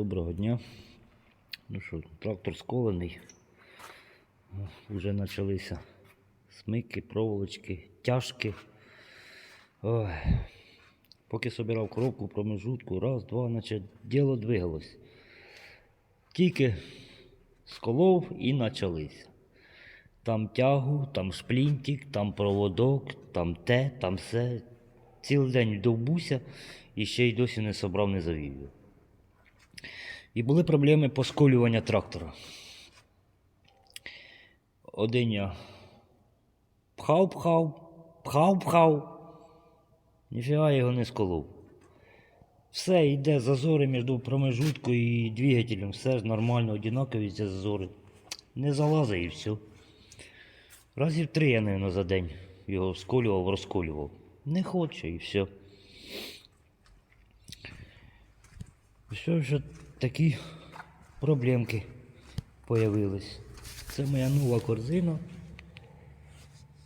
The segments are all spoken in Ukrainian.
Доброго дня. Ну що, трактор сколений. Вже почалися смики, проволочки, тяжки. Ой. Поки собирав коробку промежутку, раз, два, наче діло двигалось. Тільки сколов і почалися. Там тягу, там шплінтик, там проводок, там те, там все. Цілий день довбуся і ще й досі не собрав, не завів. І були проблеми посколювання трактора. Один я пхав, пхав, пхав, пхав. Ніфіга його не сколов. Все йде зазори між промежуткою і двигателем. Все ж нормально, однакові ці зазори. Не залазить і все. Разів три я, мабуть, за день його сколював, розколював. Не хоче і все. Все вже такі проблемки появились. Це моя нова корзина.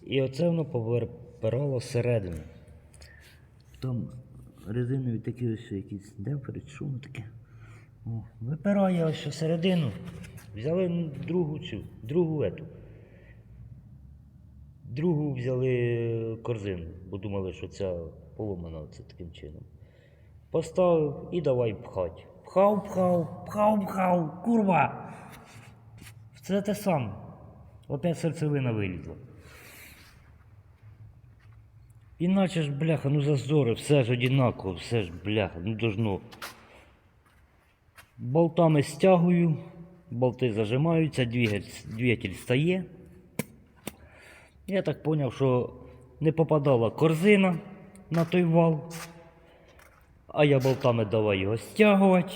І оце воно поверпирало всередину. Там резинові такі ось якісь демпфери, що таке. О, випирає ось всередину. Взяли другу цю, другу ету. Другу взяли корзину, бо думали, що ця поломана це таким чином. Поставив і давай пхать. Пхав, пхав, курва. Це те саме. Опять серцевина вилізла. Іначе ж, бляха, ну зазори, все ж одинаково, все ж, бляха, ну должно. Болтами стягую, болти зажимаються, двигатель стає. Я так зрозумів, що не попадала корзина на той вал, а я болтами давай його стягувати,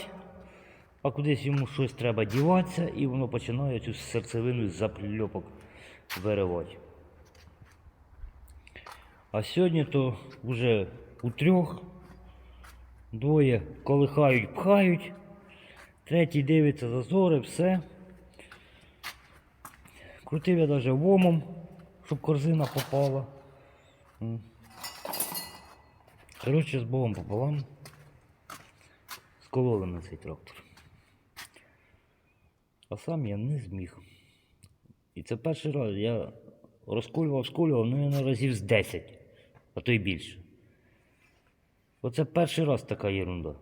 а кудись йому щось треба діватися, і воно починає цю серцевину з запльопок виривати. А сьогодні то вже у трьох двоє колихають, пхають, третій дивиться зазори, все. Крутив я навіть вомом, щоб корзина попала. Коротше, з Богом пополам. Скололи на цей трактор. А сам я не зміг. І це перший раз. Я розколював, сколював, ну, на разів з 10, а то й більше. Оце перший раз така ерунда.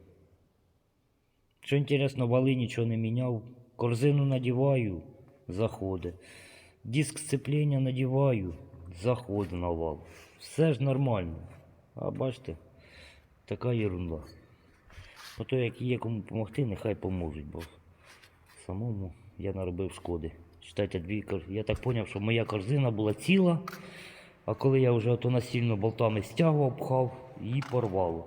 Що інтересно, вали нічого не міняв. Корзину надіваю, заходить. Диск сцеплення надіваю, заходить на вал. Все ж нормально. А бачите, така ерунда. Ото як є кому допомогти, нехай поможуть, бо самому я наробив шкоди. Читайте, дві. Я так зрозумів, що моя корзина була ціла, а коли я вже ото насильно болтами стягував, пхав, її порвало.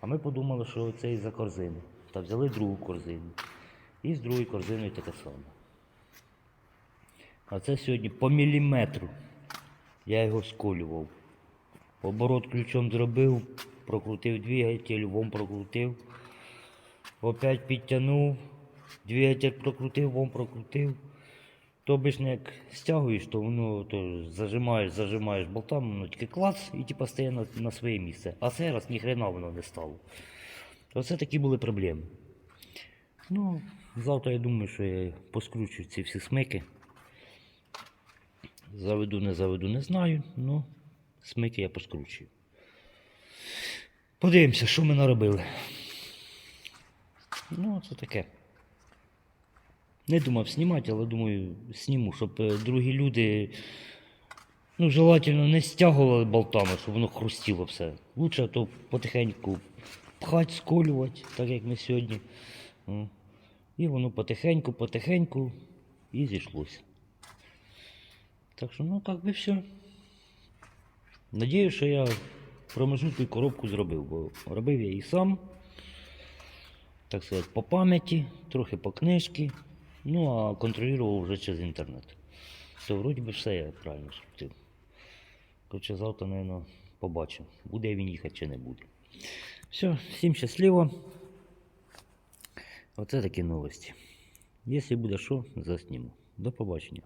А ми подумали, що це із-за корзини. Та взяли другу корзину. І з другою корзиною таке саме. А це сьогодні по міліметру. Я його сколював. Оборот ключом зробив, прокрутив двигатель, вом прокрутив. Опять підтягнув, двигатель прокрутив, вом прокрутив. То обично як стягуєш, то воно то зажимаєш, зажимаєш болтами, воно тільки клац і типа стає на, на своє місце. А цей раз ніхрена воно не стало. Оце такі були проблеми. Ну, завтра я думаю, що я поскручу ці всі смики. Заведу, не заведу, не знаю, ну смики я поскручую. Подивимося, що ми наробили. Ну, це таке. Не думав знімати, але думаю, зніму, щоб е, другі люди ну, желательно не стягували болтами, щоб воно хрустіло все. Лучше то потихеньку пхати, сколювати, так як ми сьогодні. І воно потихеньку, потихеньку і зійшлося. Так що, ну, так би все. Надію, що я промежутку коробку зробив, бо робив я її сам. Так сказати, по пам'яті, трохи по книжці. Ну, а контролював вже через інтернет. То вроді би все я правильно зробив. Коротше, завтра, мабуть, побачу, буде він їхати чи не буде. Все, всім щасливо. Оце такі новості. Якщо буде що, засніму. До побачення.